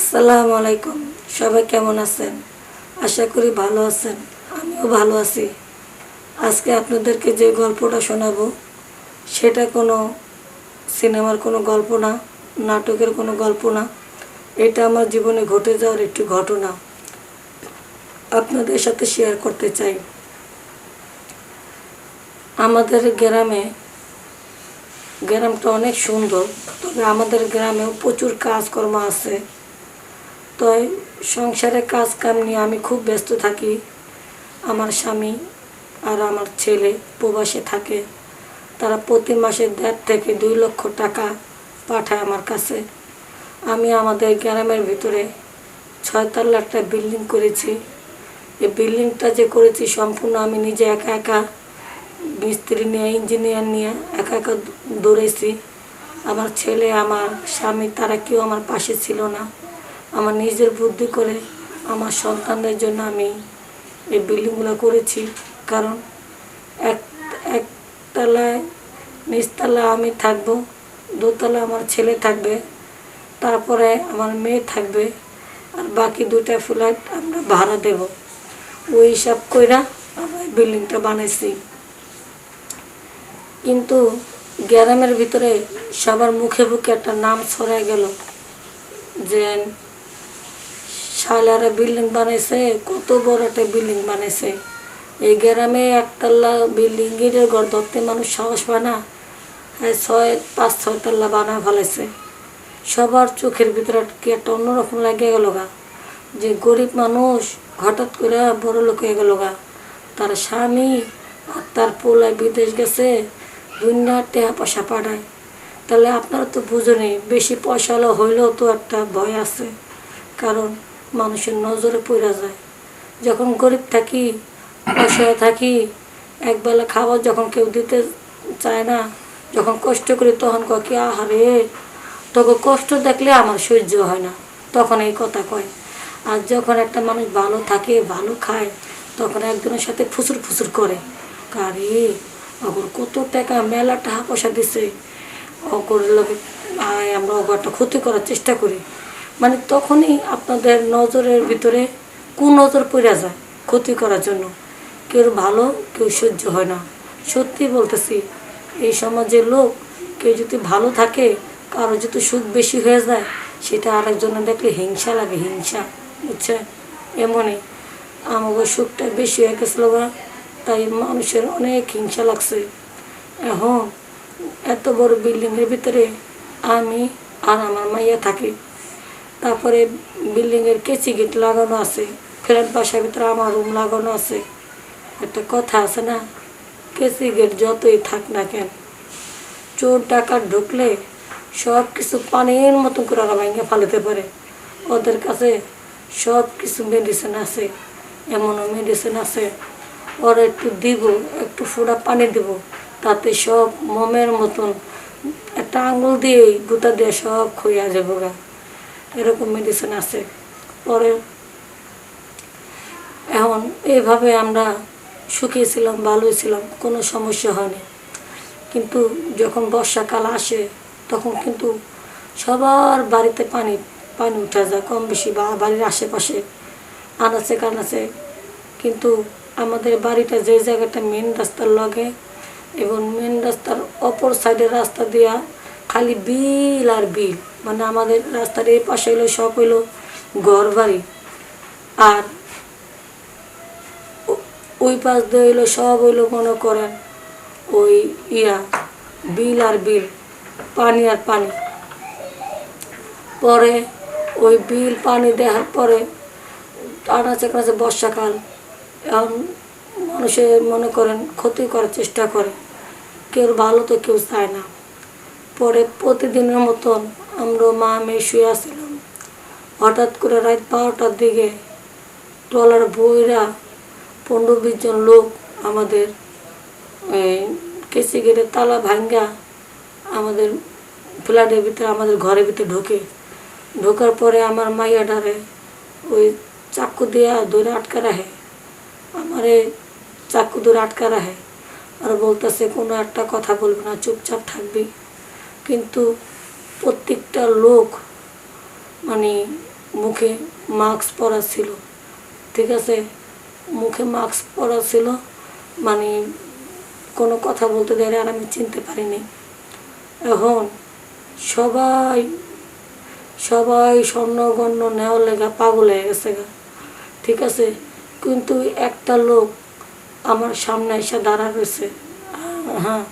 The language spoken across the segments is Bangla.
আসসালামু আলাইকুম। সবাই কেমন আছেন? আশা করি ভালো আছেন। আমিও ভালো আছি। আজকে আপনাদেরকে যে গল্পটা শোনাবো, সেটা কোনো সিনেমার কোনো গল্প না, নাটকের কোনো গল্প না। এটা আমার জীবনে ঘটে যাওয়ার একটি ঘটনা আপনাদের সাথে শেয়ার করতে চাই। আমাদের গ্রামে, গ্রামটা অনেক সুন্দর, তবে আমাদের গ্রামেও প্রচুর কাজকর্ম আছে। তো সংসারে কাজ কাম নিয়ে আমি খুব ব্যস্ত থাকি। আমার স্বামী আর আমার ছেলে প্রবাসে থাকে। তারা প্রতি মাসে দেড় থেকে দুই লক্ষ টাকা পাঠায় আমার কাছে। আমি আমাদের গ্রামের ভিতরে ছয়তলা একটা বিল্ডিং করেছি। এই বিল্ডিংটা যে করেছি সম্পূর্ণ আমি নিজে একা একা, মিস্ত্রি নিয়ে, ইঞ্জিনিয়ার নিয়ে একা একা দৌড়েছি আমার ছেলে, আমার স্বামী, তারা কেউ আমার পাশে ছিল না। আমার নিজের বুদ্ধি করে আমার সন্তানদের জন্য আমি এই বিল্ডিংগুলো করেছি। কারণ এক, একতলায় নিচতলা আমি থাকব, দোতলা আমার ছেলে থাকবে, তারপরে আমার মেয়ে থাকবে, আর বাকি দুটা ফ্ল্যাট আমরা ভাড়া দেব। ওই হিসাব কইরা আমরা বিল্ডিংটা বানাইছি। কিন্তু গ্রামের ভিতরে সবার মুখে মুখে একটা নাম ছড়ায় গেল, যে শালারা বিল্ডিং বানাইছে, কত বড় একটা বিল্ডিং বানাইছে। এই গ্রামে একতলা বিল্ডিং এর ঘর ধরতে মানুষ সাহস পায় না। ছয়, পাঁচ, ছয় তল্লা বানা ফেলাইছে। সবার চোখের ভিতরে কি একটা অন্যরকম লাগে গেল গা। যে গরিব মানুষ হঠাৎ করে বড় লোক হয়ে গেল গা। তার স্বামী আর তার পোলায় বিদেশ গেছে, দুনিয়া টেহা পয়সা পাঠায়। তাহলে আপনারা তো বুঝেনি বেশি পয়সা হইলেও তো একটা ভয় আছে। কারণ মানুষের নজরে পড়া যায়। যখন গরিব থাকি, অসহায় থাকি, একবেলা খাবার যখন কেউ দিতে চায় না, যখন কষ্ট করি তখন কি, আহারে তখন কষ্ট দেখলে আমার সহ্য হয় না। তখন এই কথা কয়। আর যখন একটা মানুষ ভালো থাকে, ভালো খায়, তখন একজনের সাথে ফুসুর ফুসুর করে। কারে, অগর কত টাকা মেলা টাকা পয়সা দিছে। অগর লোকে আমরা অগর একটা ক্ষতি করার চেষ্টা করি। মানে তখনই আপনাদের নজরের ভিতরে কোন নজর পড়ে যায় ক্ষতি করার জন্য। কেউ ভালো, কেউ সহ্য হয় না। সত্যি বলতেছি, এই সমাজের লোক, কেউ যদি ভালো থাকে, কারও যদি সুখ বেশি হয়ে যায়, সেটা আরেকজনের দেখলে হিংসা লাগে, হিংসা, বুঝছে? এমনই। আমাকে সুখটা বেশি হয়ে গেছিল তাই মানুষের অনেক হিংসা লাগছে। এখন এত বড় বিল্ডিংয়ের ভিতরে আমি আর আমার মাইয়া থাকি। তারপরে বিল্ডিংয়ের কেচি গেট লাগানো আছে ফ্ল্যাট বাসার ভিতরে আমার রুম লাগানো আছে। একটা কথা আছে না কেসি গেট যতই থাক না কেন, চোর ডাকাত ঢুকলে সব কিছু পানির মতন করে ওরা ভেঙে ফালাতে পারে। ওদের কাছে সব কিছু মেডিসিন আছে, এমনও মেডিসিন আছে। ওরা একটু দিব, একটু ফোড়া পানি দিব, তাতে সব মোমের মতন একটা আঙুল দিয়ে গুতা দিয়ে সব খইয়া যাব গা এরকম মেডিসিন আছে। পরে এখন এইভাবে আমরা সুখী ছিলাম, ভালোই ছিলাম, কোনো সমস্যা হয়নি। কিন্তু যখন বর্ষাকাল আসে, তখন কিন্তু সবার বাড়িতে পানি পানি উঠা যায়, কম বেশি বা বাড়ির আশেপাশে আনাচে কানাচে। কিন্তু আমাদের বাড়িটা যে জায়গাটা মেন রাস্তার লগে এবং মেন রাস্তার অপর সাইডের রাস্তা দিয়া খালি বিল আর বিল। মানে আমাদের রাস্তার এই পাশে হইল, সব হইল ঘর বাড়ি আর ওই পাশ দিয়ে হইল, সব হইল মনে করেন ওই ইয়া, বিল আর বিল, পানি আর পানি। পরে ওই বিল, পানি দেওয়ার পরে আনাচে কাছে বর্ষাকাল, এখন মানুষে মনে করেন ক্ষতি করার চেষ্টা করে। কেউ ভালো তো কেউ চায় না। পরে প্রতিদিনের মতন আমরা মা মেয়ে শুয়ে আসছিলাম হঠাৎ করে রাত বারোটার দিকে ট্রলার বইরা পনেরো বিশ জন লোক আমাদের কেসি গেটের তালা ভাঙ্গা আমাদের ফ্ল্যাটের ভিতরে, আমাদের ঘরের ভিতরে ঢোকে। ঢোকার পরে আমার মাইয়া ডারে ওই চাকু দিয়া ধরে আটকা রাখে। আমারে চাকু ধরে আটকা রাখে আর বলতেছে, কোনো একটা কথা বলবে না, চুপচাপ থাকবি। কিন্তু প্রত্যেকটা লোক মানে মুখে মাস্ক পরা ছিল। ঠিক আছে? মুখে মাস্ক পরা ছিল মানে কোনো কথা বলতে দেয় আর আমি চিনতে পারিনি। এখন সবাই সবাই স্বর্ণগণ্য নেওয়ার লেগা পাগল হয়ে গেছে গা। ঠিক আছে? কিন্তু একটা লোক আমার সামনে এসে দাঁড়া রয়েছে। হ্যাঁ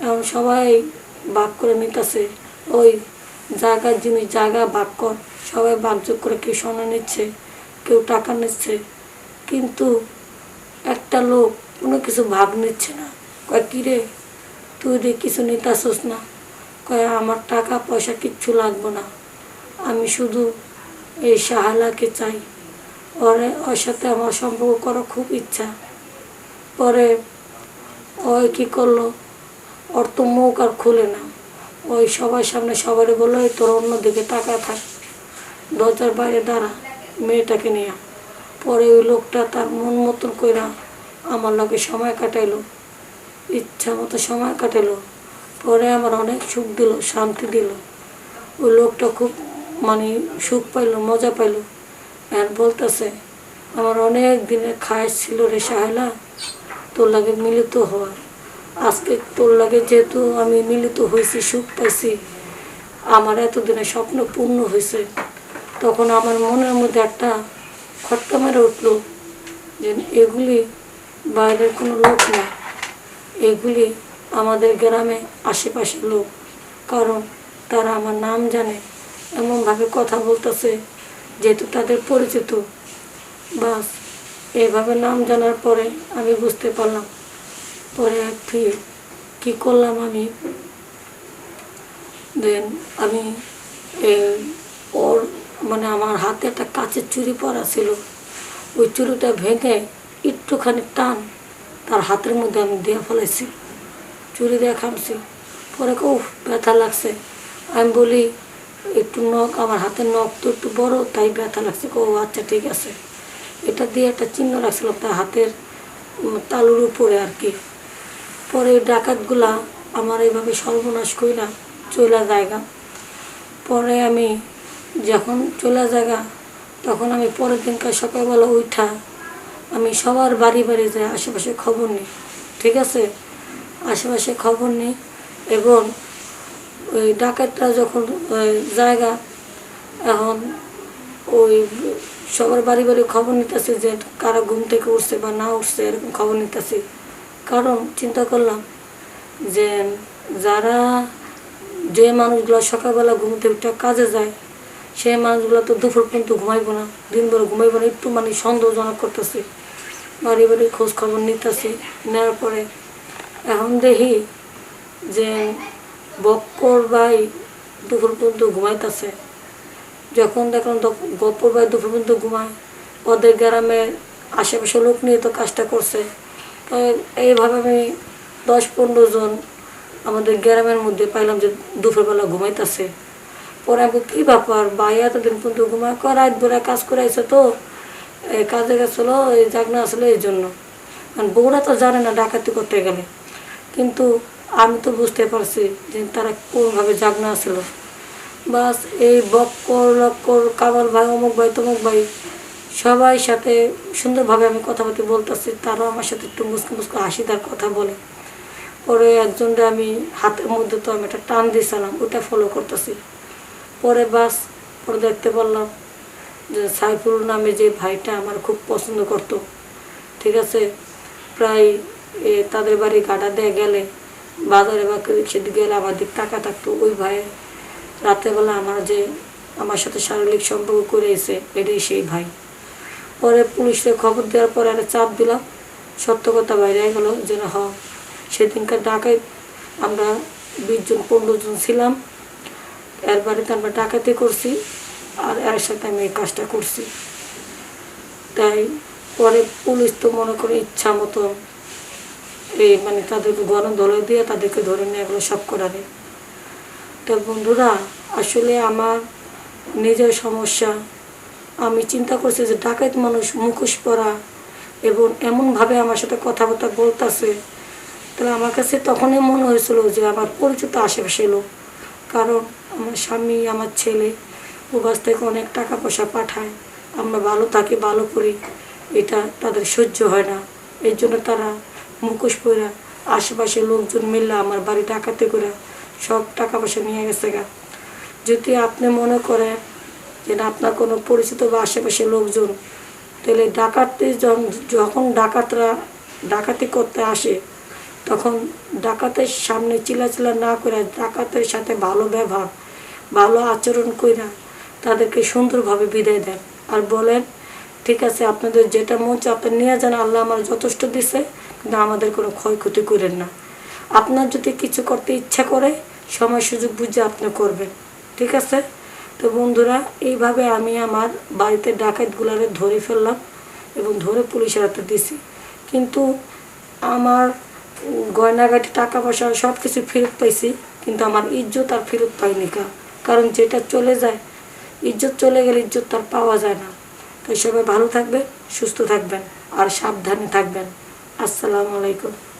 এখন সবাই ভাগ করে নিতেছে। ওই জায়গার জিনিস, জায়গা ভাগ কর। সবাই ভাগযোগ করে কেউ সোনা নিচ্ছে, কেউ টাকা নিচ্ছে। কিন্তু একটা লোক কোনো কিছু ভাগ নিচ্ছে না। কয় কিরে তুই রে কিছু নিতে আসোস না। কয়, আমার টাকা, পয়সা কিচ্ছু লাগবে না। আমি শুধু এই সাহালাকে চাই। ওরে ওর সাথে আমার সম্পর্ক করার খুব ইচ্ছা। পরে ওই কী করল? ওর তো মুখ আর খুলে না। ওই সবার সামনে সবারই বলল, "এই তোর অন্যদিকে টাকা থাক। দরজার বাইরে দাঁড়া, মেয়েটাকে নিয়ে পরে ওই লোকটা তার মন মতন কইরা আমার লগে সময় কাটাইলো, ইচ্ছা মতো সময় কাটাইলো। পরে আমার অনেক সুখ দিল, শান্তি দিল। ওই লোকটা খুব মানে সুখ পাইলো, মজা পাইলো। আর বলতেছে, আমার অনেক দিনের খায় ছিল রে সাহেলা তোর লাগে মিলিত হওয়া আজকে তোর লাগে যেহেতু আমি মিলিত হয়েছি, সুখ পাইছি, আমার এতদিনের স্বপ্ন পূর্ণ হয়েছে, তখন আমার মনের মধ্যে একটা খটকা মেরে উঠল যে এগুলি বাইরের কোনো লোক না। এগুলি আমাদের গ্রামে আশেপাশের লোক, কারণ তারা আমার নাম জানে, এমনভাবে কথা বলতেছে যেহেতু তাদের পরিচিত। বাস এইভাবে নাম জানার পরে আমি বুঝতে পারলাম পরে কী করলাম আমি? দেন আমি ওর মানে আমার হাতে একটা কাচের চুড়ি পরা ছিল। ওই চুড়িটা ভেঙে একটুখানি টান তার হাতের মধ্যে আমি দিয়ে ফেলেছি। চুরি দিয়ে খামছি। পরে খুব ব্যথা লাগছে। আমি বলি, একটু নখ, আমার হাতের নখ তো একটু বড়, তাই ব্যথা লাগছে। ও আচ্ছা ঠিক আছে। এটা দিয়ে একটা চিহ্ন রাখছিল তার হাতের তালুর উপরে আর কি। পরে ডাকাতগুলা আমার এইভাবে সর্বনাশ কইরা চলা জায়গা পরে আমি যখন চলা জায়গা তখন আমি পরের দিনকার সকালবেলা উঠা আমি সবার বাড়ি বাড়ি যাই, আশেপাশে খবর নিই, ঠিক আছে? আশেপাশে খবর নিই এবং ওই ডাকাতরা যখন জায়গা এখন ওই সবার বাড়ি বাড়ি খবর নিতেছে যে কারা ঘুম থেকে উঠছে বা না উঠছে, এরকম খবর নিতেছি। কারণ চিন্তা করলাম যে যারা যে মানুষগুলো সকালবেলা ঘুম থেকে কাজে যায়, সেই মানুষগুলো তো দুপুর পর্যন্ত ঘুমাইবো না দিন ভরে ঘুমাইবো না, একটু মানে সন্দেহজনক করতেছে। বাড়ি বাড়ি খোঁজ খবর নিতেছি, নেওয়ার পরে এখন দেখি যে বক্কর ভাই দুপুর পর্যন্ত ঘুমাইতেছে। যখন দেখলাম গপ্পর ভাই দুপুর পর্যন্ত ঘুমায়, ওদের গ্রামে আশেপাশে লোক নিয়ে তো কাজটা করছে। এইভাবে আমি দশ পনেরো জন আমাদের গ্রামের মধ্যে পাইলাম যে দুপুরবেলা ঘুমাইতেছে। পরে আমি কী ব্যাপার? ভাই, এতদিন পর্যন্ত ঘুমায়? কয় রাত ভরে কাজ করে আইছে তো কাজে গেছিল, এই জাগনা আসলে এই জন্য। কারণ বউরা তো জানে না ডাকাতি করতে গেলে। কিন্তু আমি তো বুঝতে পারছি যে তারা কোনভাবে জাগনা আসলো। বাস এই বক্কর, লক্কর, কামাল ভাই, অমুক ভাই, তমুক ভাই সবাই সাথে সুন্দরভাবে আমি কথাবার্তা বলতেছি, তারাও আমার সাথে একটু মুসকে মুসকে হাসি তার কথা বলে। পরে একজনটা আমি হাতের মধ্যে তো আমি একটা টান দিয়েছিলাম ওটা ফলো করতেছি। পরে বাস, পরে দেখতে পারলাম যে সাইফুল নামে যে ভাইটা আমার খুব পছন্দ করতো, ঠিক আছে? প্রায় তাদের বাড়ি গাড়া দিয়ে গেলে, বাজারে বা সেদিকে গেলে আমার দিক টাকা থাকতো। ওই ভাই রাত্রেবেলা আমার যে, আমার সাথে শারীরিক সম্পর্ক করে এসে এটাই সেই ভাই। পরে পুলিশে খবর দেওয়ার পরে একটা চাপ দিলাম। সত্য কথা বাইরে গেলো যে না হ সেদিনকার ডাকাই আমরা বিশ জন, পনেরো জন ছিলাম। এর বাড়িতে আমরা ডাকাতি করছি আর এর সাথে আমি এই কাজটা করছি। তাই পরে পুলিশ তো মনে করে ইচ্ছা মতো এই মানে তাদেরকে গরম ধরে দিয়ে তাদেরকে ধরে নিয়ে এগুলো সব করাবে তো বন্ধুরা, আসলে আমার নিজের সমস্যা আমি চিন্তা করছি যে ডাকাত মানুষ মুখোশ পরা এবং এমনভাবে আমার সাথে কথাবার্তা বলতেছে। তাহলে আমার কাছে তখনই মনে হয়েছিল যে আমার পরিচিত আশেপাশে লোক। কারণ আমার স্বামী, আমার ছেলে প্রবাস থেকে অনেক টাকা পয়সা পাঠায়। আমরা ভালো থাকি, ভালো করি। এটা তাদের সহ্য হয় না। এর জন্য তারা মুখোশ পরে আশেপাশে লোকজন মিললে আমার বাড়ি ডাকাতে করে সব টাকা পয়সা নিয়ে গেছে গা। যদি আপনি মনে করেন যে না আপনার কোনো পরিচিত বা আশেপাশে লোকজন, তাহলে ডাকাতি যখন- ডাকাতরা ডাকাতি করতে আসে, তখন ডাকাতের সামনে চিলাচিলা না করে ডাকাতের সাথে ভালো ব্যবহার, ভালো আচরণ কইরা তাদেরকে সুন্দরভাবে বিদায় দেন। আর বলেন, ঠিক আছে, আপনাদের যেটা মন চায়, আপনি নিয়ে যান, আল্লাহ আমার যথেষ্ট দিছে, কিন্তু আমাদের কোনো ক্ষয়ক্ষতি করেন না। আপনার যদি কিছু করতে ইচ্ছা করে, সময় সুযোগ বুঝে আপনি করবেন। ঠিক আছে? তো বন্ধুরা এইভাবে আমি আমার বাড়িতে ডাকাতগুলারে ধরে ফেললাম এবং ধরে পুলিশের হাতে দিছি। কিন্তু আমার উম, গয়নাগাটি টাকা পয়সা সব কিছু ফেরত পাইছি কিন্তু আমার ইজ্জত আর ফেরত পাইনি কা। কারণ যেটা চলে যায় ইজ্জত চলে গেলে ইজ্জত তার পাওয়া যায় না। তাই সবাই ভালো থাকবে সুস্থ থাকবেন আর সাবধানে থাকবেন। আসসালামু আলাইকুম।